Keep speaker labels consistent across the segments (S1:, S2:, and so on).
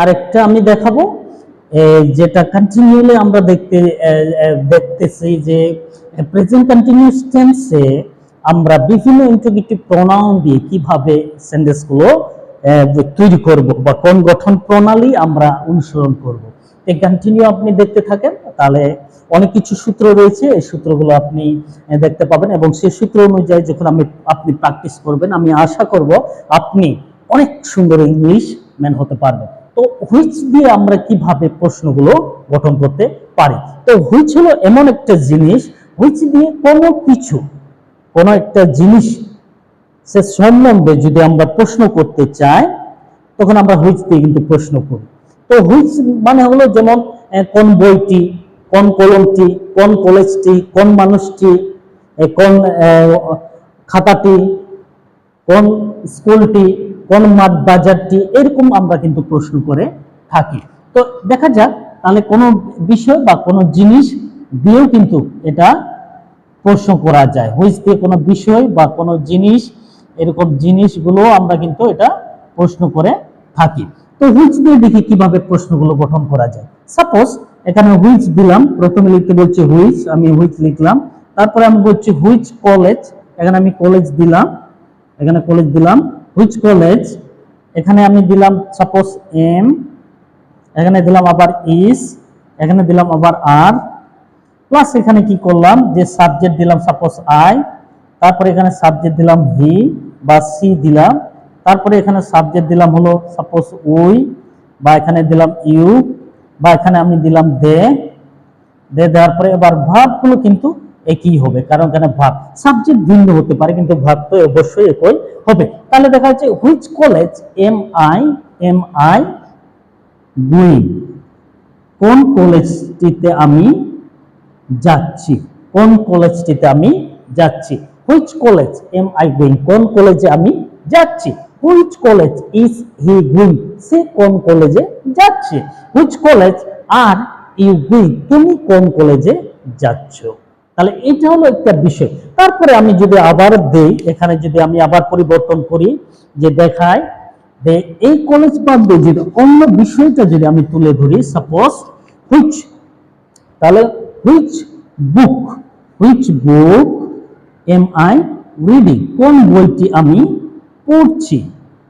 S1: আরেকটা আমি দেখাবো। যেটা কন্টিনিউলি আমরা দেখতে দেখতেছি যে প্রেজেন্ট কন্টিনিউয়াস টেন্সে আমরা বিভিন্ন ইন্টিগ্রেটিভ প্রোনাউন দিয়ে কীভাবে সেন্টেন্সগুলো তৈরি করব বা কোন গঠন প্রণালী আমরা অনুসরণ করব। এই কন্টিনিউ আপনি দেখতে থাকেন, তাহলে অনেক কিছু সূত্র রয়েছে, এই সূত্রগুলো আপনি দেখতে পাবেন এবং সেই সূত্র অনুযায়ী যখন আমি, আপনি প্র্যাকটিস করবেন, আমি আশা করব আপনি অনেক সুন্দর ইংলিশ ম্যান হতে পারবেন। তো হুইচ দিয়ে আমরা কীভাবে প্রশ্নগুলো গঠন করতে পারি? তো হুইচ হলো এমন একটা জিনিস হুইচ দিয়ে কোনো কিছু, কোনো একটা জিনিস সে সম্বন্ধে যদি আমরা প্রশ্ন করতে চাই, তখন আমরা হুইচ দিয়ে কিন্তু প্রশ্ন করি। তো হুইচ মানে হলো যেমন কোন বইটি, কোন কলমটি, কোন কলেজটি, কোন মানুষটি কোন খাতাটি, কোন স্কুলটি কোন বাজারটি এরকম আমরা কিন্তু প্রশ্ন করে থাকি। তো দেখা যাক, তাহলে কোনো বিষয় বা কোনো জিনিস দিয়েও কিন্তু এটা প্রশ্ন করা যায়। হুইচ দিয়ে কোনো বিষয় বা কোনো জিনিস, এরকম জিনিসগুলো আমরা কিন্তু এটা প্রশ্ন করে থাকি। তো হুইচ দিয়ে দেখি কীভাবে প্রশ্নগুলো গঠন করা যায়। সাপোজ এখানে হুইচ দিলাম, প্রথমে লিখতে বলছি হুইচ আমি হুইচ লিখলাম। তারপরে আমি বলছি হুইচ কলেজ এখানে আমি কলেজ দিলাম, এখানে কলেজ দিলাম। হুইচ কলেজ এখানে আমি দিলাম সাপোজ এম এখানে দিলাম আবার ইস এখানে দিলাম আবার আর প্লাস এখানে কি করলাম? যে সাবজেক্ট দিলাম সাপোজ আই তারপরে এখানে সাবজেক্ট দিলাম হি বা সি দিলাম, তারপরে এখানে সাবজেক্ট দিলাম হলো সাপোজ উই বা এখানে দিলাম ইউ বা এখানে আমি দিলাম দে দে দেওয়ার পরে এবার ভাবগুলো কিন্তু একই হবে। কারণ এখানে ভাব সাবজেক্ট ভিন্ন হতে পারে, কিন্তু ভাব তো অবশ্যই একই হবে। তাহলে দেখা যাচ্ছে which college am I am I going কোন কলেজটিতে আমি যাচ্ছি? কোন কলেজটিতে আমি যাচ্ছি? Which college am I going কোন কলেজে আমি যাচ্ছি? Which college is he going সে কোন কলেজে যাচ্ছে? Which college are you going তুমি কোন কলেজে যাচ্ছ? তাহলে এটা হলো একটা বিষয়। তারপরে আমি যদি আবার দেই, এখানে যদি আমি আবার পরিবর্তন করি, যে দেখায় যে এই কলেজ বাদ দিয়ে যদি অন্য বিষয়টা যদি আমি তুলে ধরি সাপোজ হুইচ তাহলে which book which book am I reading কোন বইটি আমি পড়ছি?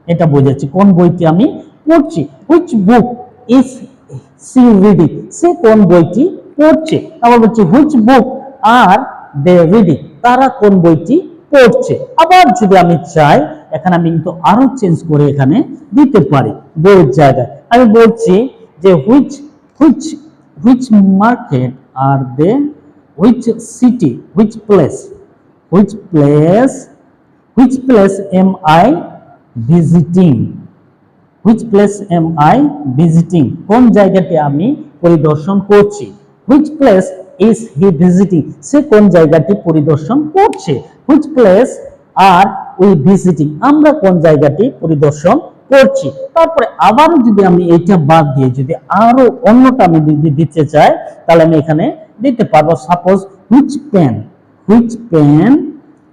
S1: এটা বোঝাচ্ছি, কোন বইটি আমি পড়ছি? Which book is she reading সে কোন বইটি পড়ছে? আবার বলছি which book R they reading তারা কোন বইটি পড়ছে? আবার যদি আমি চাই, এখানে আমি কিন্তু আরও চেঞ্জ করে এখানে দিতে পারি বইয়ের জায়গা আমি বলছি যে which which which market are they which city which place which place which place am I visiting which place am I visiting কোন জায়গাতে আমি পরিদর্শন করছি? Which place is he visiting? সে কোন জায়গাটি পরিদর্শন করছে? which place are we visiting? আমরা কোন জায়গাটি পরিদর্শন করছি? তারপরে আবারও যদি আমি এইটা বাদ দিয়ে যদি আরও অন্যটা আমি যদি দিতে চাই, তাহলে আমি এখানে দিতে পারব suppose which pen which pen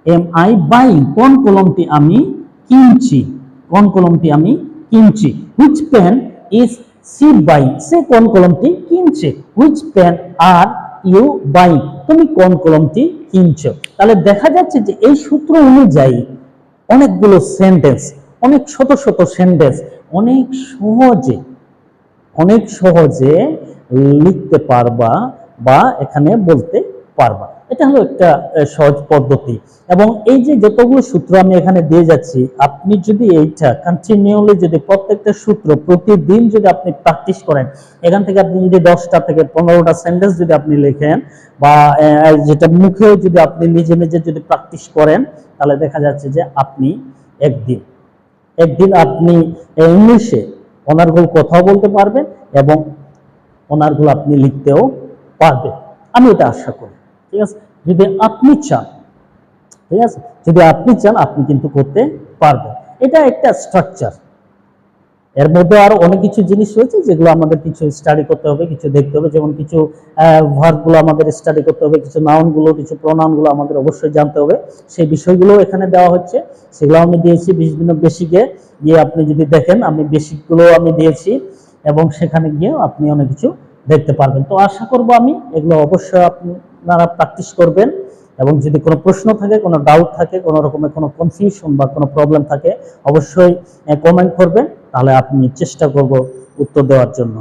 S1: am I buying কোন কলমটি আমি কিনছি? কোন কলমটি আমি কিনছি? Which pen is she buying সে কোন কলমটি কিনছে? Which pen are you buy তুমি কোন কলমটি কিনছো? তাহলে দেখা যাচ্ছে যে এই সূত্র অনুযায়ী অনেকগুলো সেন্টেন্স অনেক শত শত সেন্টেন্স অনেক সহজে অনেক সহজে লিখতে পারবা বা এখানে বলতে পারবা। এটা হলো একটা সহজ পদ্ধতি। এবং এই যে যতগুলো সূত্র আমি এখানে দিয়ে যাচ্ছি, আপনি যদি এইটা কন্টিনিউলি যদি প্রত্যেকটা সূত্র প্রতিদিন যদি আপনি প্র্যাকটিস করেন, এখান থেকে আপনি যদি দশটা থেকে পনেরোটা সেন্টেন্স যদি আপনি লেখেন, বা যেটা মুখেও যদি আপনি নিজে নিজে যদি প্র্যাকটিস করেন, তাহলে দেখা যাচ্ছে যে আপনি একদিন একদিন আপনি ইংলিশে অনার্গুল কথাও বলতে পারবেন এবং অনার্গুল আপনি লিখতেও পারবেন। আমি এটা আশা করি, ঠিক আছে? যদি আপনি চান, ঠিক আছে? যদি আপনি চান, আপনি কিন্তু করতে পারবেন। এটা একটা স্ট্রাকচার এর মধ্যে আরও অনেক কিছু জিনিস রয়েছে যেগুলো আমাদের কিছু স্টাডি করতে হবে, কিছু দেখতে হবে। যেমন কিছু ভার্বগুলো আমাদের স্টাডি করতে হবে, কিছু নাউনগুলো কিছু প্রোনাউনগুলো আমাদের অবশ্যই জানতে হবে। সেই বিষয়গুলো এখানে দেওয়া হচ্ছে। সেগুলো আমি দিয়েছি বিভিন্ন বেসিকে গিয়ে আপনি যদি দেখেন, আমি বেসিকগুলো আমি দিয়েছি এবং সেখানে গিয়েও আপনি অনেক কিছু দেখতে পারবেন। তো আশা করব আমি এগুলো অবশ্যই আপনারা প্র্যাকটিস করবেন এবং যদি কোনো প্রশ্ন থাকে, কোনো ডাউট থাকে, কোনো রকমের কোনো কনফিউশন বা কোনো প্রবলেম থাকে, অবশ্যই কমেন্ট করবেন, তাহলে আপনি চেষ্টা করব উত্তর দেওয়ার জন্য।